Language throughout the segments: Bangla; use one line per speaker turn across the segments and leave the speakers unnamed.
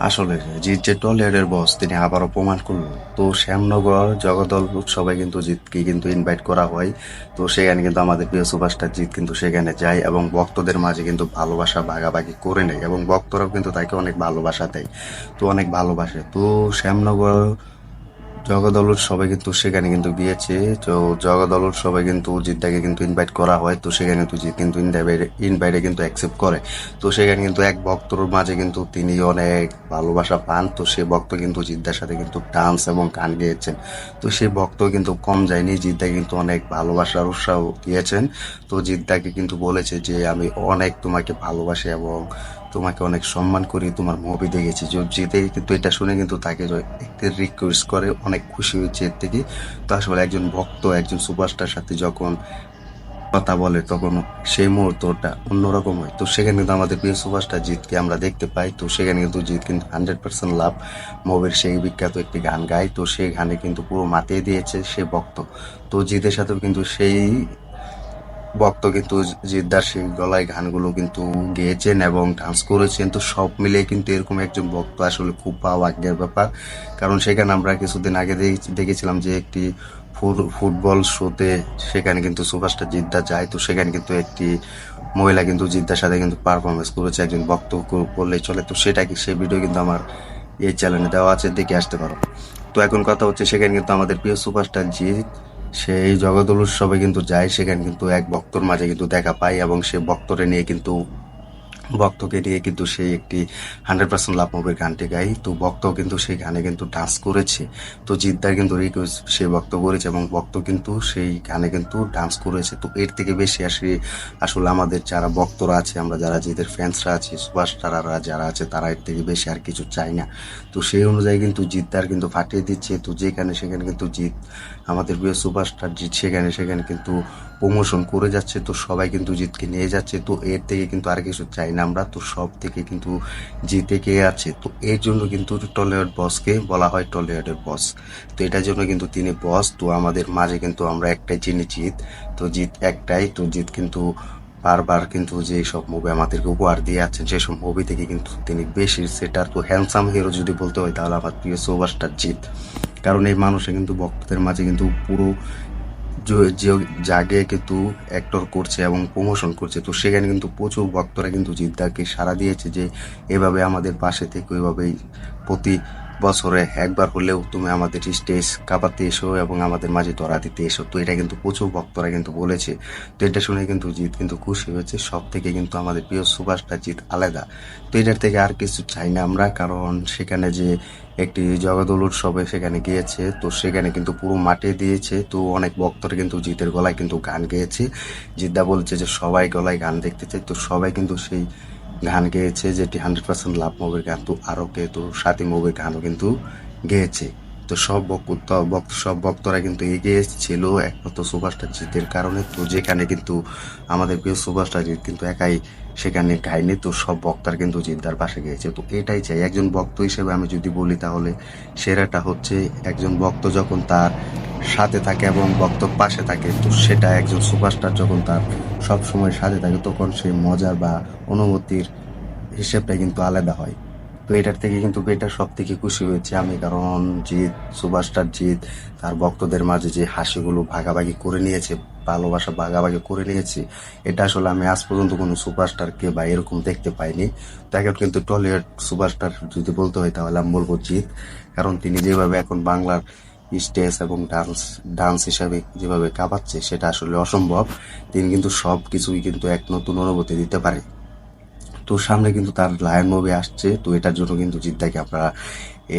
আসলে জিৎ যে টলিউডের বস তিনি আবারও প্রমাণ করলেন। তো শ্যামনগর জগদল উৎসবে কিন্তু জিতকে কিন্তু ইনভাইট করা হয়। তো সেখানে কিন্তু আমাদের প্রিয় সুপারস্টার জিৎ কিন্তু সেখানে যায় এবং ভক্তদের মাঝে কিন্তু ভালোবাসা ভাগাভাগি করে নেয় এবং ভক্তরাও কিন্তু তাকে অনেক ভালোবাসা দেয়। তো অনেক ভালোবাসে। তো শ্যামনগর জগদল সবাই কিন্তু সেখানে কিন্তু গিয়েছে। তো জগদল সবাই কিন্তু জিদ্দাকে কিন্তু ইনভাইট করা হয়। তো সেখানে কিন্তু জিৎ কিন্তু ইনভাইটে কিন্তু অ্যাকসেপ্ট করে। তো সেখানে কিন্তু এক ভক্তর মাঝে কিন্তু তিনি অনেক ভালোবাসা পান। তো সে ভক্ত কিন্তু জিদ্দার সাথে কিন্তু ডান্স এবং গান গেয়েছেন। তো সে ভক্ত কিন্তু কম যায়নি। জিদ্দা কিন্তু অনেক ভালোবাসার উৎসাহ দিয়েছেন। তো জিদ্দাকে কিন্তু বলেছে যে, আমি অনেক তোমাকে ভালোবাসি এবং তোমাকে অনেক সম্মান করি, তোমার মুভি দেখেছি। যে জিতে কিন্তু এটা শুনে কিন্তু তাকে রিকোয়েস্ট করে, অনেক খুশি হয়েছে এর থেকে। তো আসলে একজন ভক্ত, একজন সুপারস্টার সাথে যখন কথা বলে, তখন সেই মুহূর্তটা অন্যরকম হয়। তো সেখানে কিন্তু আমাদের প্রিয় সুপারস্টার জিতকে আমরা দেখতে পাই। তো সেখানে কিন্তু জিত কিন্তু হান্ড্রেড পার্সেন্ট লাভ। মুভির সেই বিখ্যাত একটি গান গায়। তো সেই গানে কিন্তু পুরো মাতিয়ে দিয়েছে সে ভক্ত। তো জিতের সাথেও কিন্তু সেই ভক্ত কিন্তু জিদ্দার সেই গলায় গানগুলো কিন্তু গেয়েছেন এবং ডান্স করেছেন। তো সব মিলিয়ে কিন্তু এরকম একজন ভক্ত আসলে খুব ভাগ্যের ব্যাপার। কারণ সেখানে আমরা কিছুদিন আগে দেখে- দেখেছিলাম যে একটি ফুট- ফুটবল শোতে সেখানে কিন্তু সুপারস্টার জিদ্দা যায়। তো সেখানে কিন্তু একটি মহিলা কিন্তু জিদ্দার সাথে কিন্তু পারফরমেন্স করেছে, একজন ভক্ত কো- করলেই চলে। তো সেটা কি, সেই ভিডিও কিন্তু আমার এই চ্যানেলে দেওয়া আছে, দেখে আসতে পারো। তো এখন কথা হচ্ছে সেখানে কিন্তু আমাদের প্রিয় সুপারস্টার জিৎ সেই জগদল উৎসবে কিন্তু যায়, সেখানে কিন্তু এক ভক্তর মাঝে কিন্তু দেখা পায় এবং সে ভক্তরে নিয়ে কিন্তু ভক্তকে নিয়ে কিন্তু সেই একটি হান্ড্রেড পার্সেন্ট লাভ মুভির গানটি গাই তো ভক্ত কিন্তু সেই গানে কিন্তু ডান্স করেছে। তো জিদ্দার কিন্তু রিকোয়েস্ট সে ভক্ত করেছে এবং ভক্ত কিন্তু সেই গানে কিন্তু ডান্স করেছে। তো এর থেকে বেশি আসে আসলে আমাদের যারা ভক্তরা আছে, আমরা যারা জিদের ফ্যান্সরা আছি সুপারস্টাররা যারা আছে, তারা এর থেকে বেশি আর কিছু চাই না। তো সেই অনুযায়ী কিন্তু জিদ্দার কিন্তু ফাটিয়ে দিচ্ছে। তো যেখানে সেখানে কিন্তু জিত আমাদের প্রিয় সুপারস্টার জিত সেখানে সেখানে কিন্তু প্রমোশন করে যাচ্ছে। তো সবাই কিন্তু জিতকে নিয়ে যাচ্ছে। তো এর থেকে কিন্তু আর কিছু চাই না। আমরা, তো সব থেকে কিন্তু জিতে কে আছে, তো এর জন্য কিন্তু টলিউড বসকে বলা হয় টলিউডের বস। তো এটার জন্য কিন্তু তিনি বস, তো আমাদের মাঝে কিন্তু আমরা একটাই চিনি জিত তো জিত একটাই, তো জিত কিন্তু বারবার কিন্তু যে সব মুভি আমাদেরকে উপহার দিয়ে আছেন সেসব মুভি থেকে কিন্তু তিনি বেশি সেটা তো হ্যান্ডসাম হিরো যদি বলতে হয়, তাহলে আমার প্রিয় সুপারস্টার জিত কারণ এই মানুষে কিন্তু ভক্তদের মাঝে কিন্তু পুরো জাগে কিন্তু অ্যাক্টর করছে এবং প্রমোশন করছে, তো সেখানে কিন্তু প্রচুর ভক্তরা কিন্তু জিদ্দাকে সাড়া দিয়েছে যে এভাবে আমাদের পাশে থেকে, এভাবেই প্রতি বছরে একবার হলেও তুমি আমাদের স্টেজ কাঁপাতে এসো এবং আমাদের মাঝে ধরা দিতে এসো। তো এটা কিন্তু প্রচুর ভক্তরা কিন্তু বলেছে। তো এটা শুনে কিন্তু জিৎ কিন্তু খুশি হয়েছে। সব থেকে কিন্তু আমাদের প্রিয় সুভাষটা জিৎ আলাদা। তো এটার থেকে আর কিছু চাই না আমরা, কারণ সেখানে যে একটি জগদল উৎসবে সেখানে গিয়েছে, তো সেখানে কিন্তু পুরো মাঠে দিয়েছে। তো অনেক ভক্তরা কিন্তু জিতের গলায় কিন্তু গান গেয়েছে। জিদ্দা বলছে যে সবাই গলায় গান দেখতে চাই তো সবাই কিন্তু সেই গান গেয়েছে, যেটি হান্ড্রেড পার্সেন্ট লাভ মুভির গান, তো আরও কেতু সাথী মুভির গানও কিন্তু গেয়েছে। তো সব ভক্ত সব ভক্তরা কিন্তু এগিয়ে ছিল একমাত্র সুপারস্টার জিতের কারণে। তো যেখানে কিন্তু আমাদের প্রিয় সুপারস্টার জিত কিন্তু একাই সেখানে গায়নি তো সব ভক্তরা কিন্তু জিদ্দার পাশে গিয়েছে। তো এটাই চাই, একজন ভক্ত হিসেবে আমি যদি বলি তাহলে সেরাটা হচ্ছে একজন ভক্ত যখন তার সাথে থাকে এবং ভক্ত পাশে থাকে, তো সেটা একজন সুপারস্টার যখন তার সব সময় সাথে থাকে, তখন সেই মজার বা অনুভূতির হিসেবটা কিন্তু আলাদা হয়। তো এটার থেকে কিন্তু বেটার সব থেকে খুশি হয়েছে আমি, কারণ জিৎ, সুপারস্টার জিৎ, তার ভক্তদের মাঝে যে হাসিগুলো ভাগাভাগি করে নিয়েছে, ভালোবাসা ভাগাভাগি করে নিয়েছে, এটা আসলে আমি আজ পর্যন্ত কোনো সুপারস্টারকে বা এরকম দেখতে পাইনি। তো এখন কিন্তু টলিউড সুপারস্টার যদি বলতে হয় তাহলে আমি বলব জিৎ, কারণ তিনি যেভাবে এখন বাংলার স্টেজ এবং ডান্স ডান্স হিসাবে যেভাবে কাঁপাচ্ছে, সেটা আসলে অসম্ভব। তিনি কিন্তু সব কিছুই কিন্তু এক নতুন অনুভূতি দিতে পারে। তো সামনে কিন্তু তার লায়ন মুভি আসছে, তো এটার জন্য কিন্তু জিদ্দাকে আমরা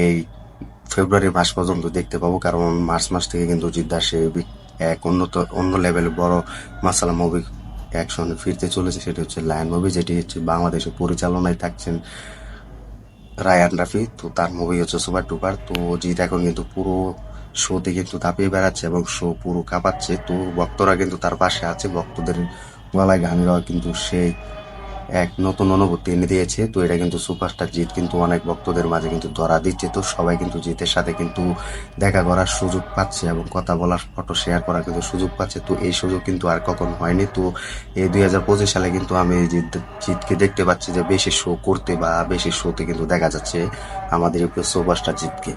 এই ফেব্রুয়ারি মাস পর্যন্ত দেখতে পাবো, কারণ মার্চ মাস থেকে কিন্তু জিদ্দা সে এক উন্নত, অন্য লেভেলের বড় মাসালা মুভি অ্যাকশনে ফিরতে চলেছে, সেটি হচ্ছে লায়ন মুভি যেটি হচ্ছে বাংলাদেশের পরিচালনায় থাকছেন রায়ান রাফি। তো তার মুভি হচ্ছে সুপার টুপার তো জিৎ এখন কিন্তু পুরো শোতে কিন্তু তাপিয়ে বেড়াচ্ছে এবং শো পুরো কাঁপাচ্ছে। তো ভক্তরা কিন্তু তার পাশে আছে, ভক্তদের গলায় গান গাওয়া কিন্তু সেই এক নতুন অনুভূতি এনে দিয়েছে। তো এটা কিন্তু সুপারস্টার জিত কিন্তু অনেক ভক্তদের মাঝে কিন্তু ধরা দিচ্ছে। তো সবাই কিন্তু জিতের সাথে কিন্তু দেখা করার সুযোগ পাচ্ছে এবং কথা বলার, ফটো শেয়ার করার কিন্তু সুযোগ পাচ্ছে। তো এই সুযোগ কিন্তু আর কখনো হয়নি। তো এই দুই হাজার পঁচিশ সালে কিন্তু আমি জিত জিতকে দেখতে পাচ্ছি যে বেশি শো করতে বা বেশি শোতে কিন্তু দেখা যাচ্ছে আমাদের সুপারস্টার জিতকে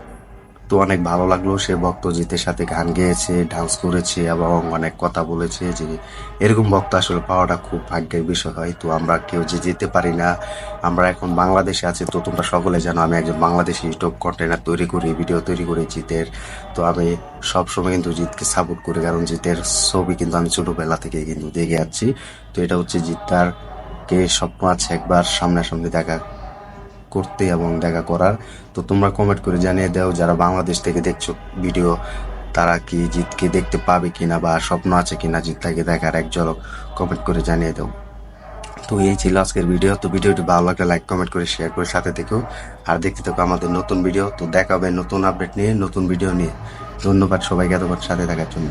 তো অনেক ভালো লাগল। সে ভক্ত জিতের সাথে গান গেয়েছে ডান্স করেছে এবং অনেক কথা বলেছে যে এরকম ভক্ত আসলে পাওয়াটা খুব ভাগ্যের বিষয় হয়। তো আমরা কেউ যে যেতে পারি না, আমরা এখন বাংলাদেশে আছি তো তোমরা সকলে জানো আমি একজন বাংলাদেশি ইউটিউব কন্টেনার তৈরি করি ভিডিও তৈরি করি জিতের। তো আমি সবসময় কিন্তু জিতকে সাপোর্ট করি কারণ জিতের ছবি কিন্তু আমি ছোটোবেলা থেকে কিন্তু দেখে যাচ্ছি তো এটা হচ্ছে জিতার কে স্বপ্ন আছে একবার সামনাসামনি দেখা করতে এবং দেখা করার। তো তোমরা কমেন্ট করে জানিয়ে দাও যারা বাংলাদেশ থেকে দেখছ ভিডিও তারা কি জিতকে দেখতে পাবে কিনা বা স্বপ্ন আছে কিনা জিতটাকে দেখার এক ঝলক কমেন্ট করে জানিয়ে দাও। তো এই ছিল আজকের ভিডিও তো ভিডিওটি ভালো লাগলে লাইক কমেন্ট করে শেয়ার করে সাথে থেকো। আর দেখতে থাকো আমাদের নতুন ভিডিও তো দেখাবে নতুন আপডেট নিয়ে, নতুন ভিডিও নিয়ে। ধন্যবাদ সবাইকে এতবার সাথে থাকার জন্য।